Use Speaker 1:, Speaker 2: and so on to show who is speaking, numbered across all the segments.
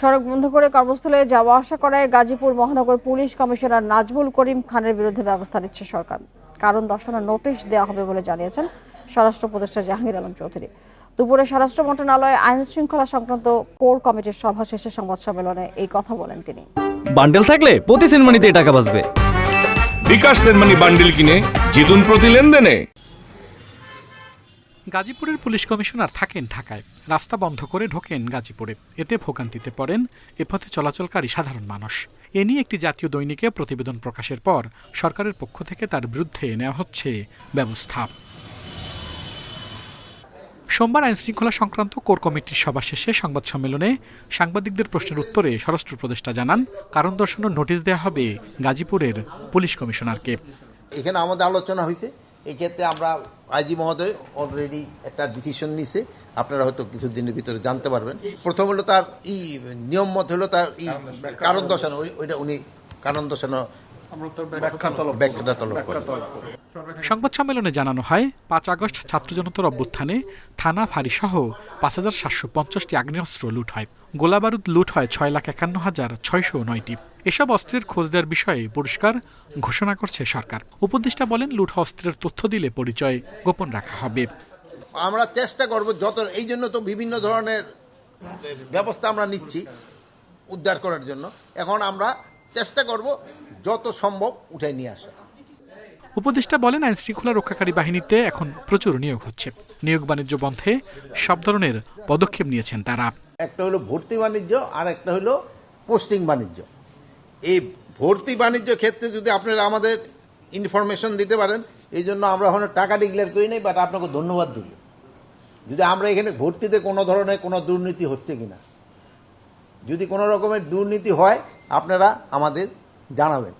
Speaker 1: সড়ক বন্ধ করে কর্মস্থলে যাওয়া আসা করায় গাজীপুর মহানগর পুলিশ কমিশনার নাজমুল করিম খানের বিরুদ্ধে ব্যবস্থা নিচ্ছে সরকার। কারণ দর্শানোর নোটিশ দেওয়া হবে বলে জানিয়েছেন স্বরাষ্ট্র উপদেষ্টা জাহাঙ্গীর আলম চৌধুরী। দুপুরে স্বরাষ্ট্র মন্ত্রণালয়ে আইন শৃঙ্খলা সংক্রান্ত কোর কমিটির সভা শেষে সংবাদ সম্মেলনে এই কথা বলেন তিনি।
Speaker 2: বান্ডেল থাকলে প্রতি সেনমানিতে টাকা বাঁচবে।
Speaker 3: বিকাশ সেনমানি বান্ডিল কিনে জিতুন প্রতি লেনদেনে।
Speaker 4: গাজীপুরের পুলিশ কমিশনার থাকেন ঢাকায়। রাস্তা বন্ধ করে ঢোকেন গাজীপুরে। এতে ভোগান্তিতে পড়েন এ পথে চলাচলকারী সাধারণ মানুষ। এ নিয়ে একটি জাতীয় দৈনিকে প্রতিবেদন প্রকাশের পর সরকারের পক্ষ থেকে তার বিরুদ্ধে নেওয়া হচ্ছে ব্যবস্থা। সোমবার আইন শৃঙ্খলা সংক্রান্ত কোর কমিটির সভা শেষে সংবাদ সম্মেলনে সাংবাদিকদের প্রশ্নের উত্তরে স্বরাষ্ট্র উপদেষ্টা জানান, কারণ দর্শানোর নোটিশ দেওয়া হবে গাজীপুরের পুলিশ কমিশনারকে।
Speaker 5: এখানে আমাদের আলোচনা হয়েছে। এই ক্ষেত্রে আমরা আইজি মহোদয় অলরেডি একটা ডিসিশন নিছে। আপনারা হয়তো কিছুদিনের ভিতরে জানতে পারবেন। প্রথম হলো তার ই নিয়ম মত হলো তার ই কারণ দর্শানো। ওইটা উনি কারণ দর্শানো
Speaker 4: সংবাদ সম্মেলনে জানানো হয় পাঁচ আগস্ট ছাত্র জনতার অভ্যুত্থানে থানা ফাঁড়ি সহ পাঁচ হাজার সাতশো পঞ্চাশটি আগ্নেয়াস্ত্র লুট হয়। গোলাবারুদ লুট হয় ছয় লাখ একান্ন হাজার ছয়শো নয়টি। এসব অস্ত্রের খোঁজ দেওয়ার বিষয়ে পুরস্কার ঘোষণা করছে সরকার। উপদেষ্টা বলেন লুট অস্ত্রের তথ্য দিলে পরিচয় গোপন রাখা হবে।
Speaker 5: আমরা চেষ্টা করব যত এই জন্য তো বিভিন্ন ধরনের ব্যবস্থা আমরা নিচ্ছি উদ্ধার করার জন্য। এখন আমরা চেষ্টা করব যত সম্ভব উঠে নিয়ে আসা।
Speaker 4: উপদেষ্টা বলেন আইন শৃঙ্খলা রক্ষাকারী বাহিনীতে এখন প্রচুর নিয়োগ হচ্ছে। নিয়োগ বাণিজ্য বন্ধে সব ধরনের পদক্ষেপ নিয়েছেন তারা।
Speaker 5: একটা হলো ভর্তি বাণিজ্য আর একটা হলো পোস্টিং বাণিজ্য। এই ভর্তি বাণিজ্য ক্ষেত্রে যদি আপনারা আমাদের ইনফরমেশন দিতে পারেন, এই জন্য আমরা ওখানে টাকা ডিক্লেয়ার করি নাই বাট আপনাকে ধন্যবাদ দিই। যদি আমরা এখানে ভর্তিতে কোনো ধরনের কোনো দুর্নীতি হচ্ছে কিনা। যদি কোনো রকমের দুর্নীতি হয়, আপনারা আমাদের জানাবেন।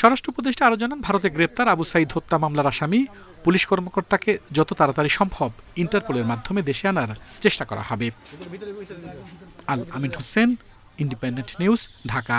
Speaker 4: স্বরাষ্ট্র উপদেষ্টা আরও জানান, ভারতে গ্রেপ্তার আবু সাইদ হত্যা মামলার আসামি। পুলিশ কর্মকর্তাকে যত তাড়াতাড়ি সম্ভব ইন্টারপোলের মাধ্যমে দেশে আনার চেষ্টা করা হবে। Al Amin Hossain, independent news, Dhaka.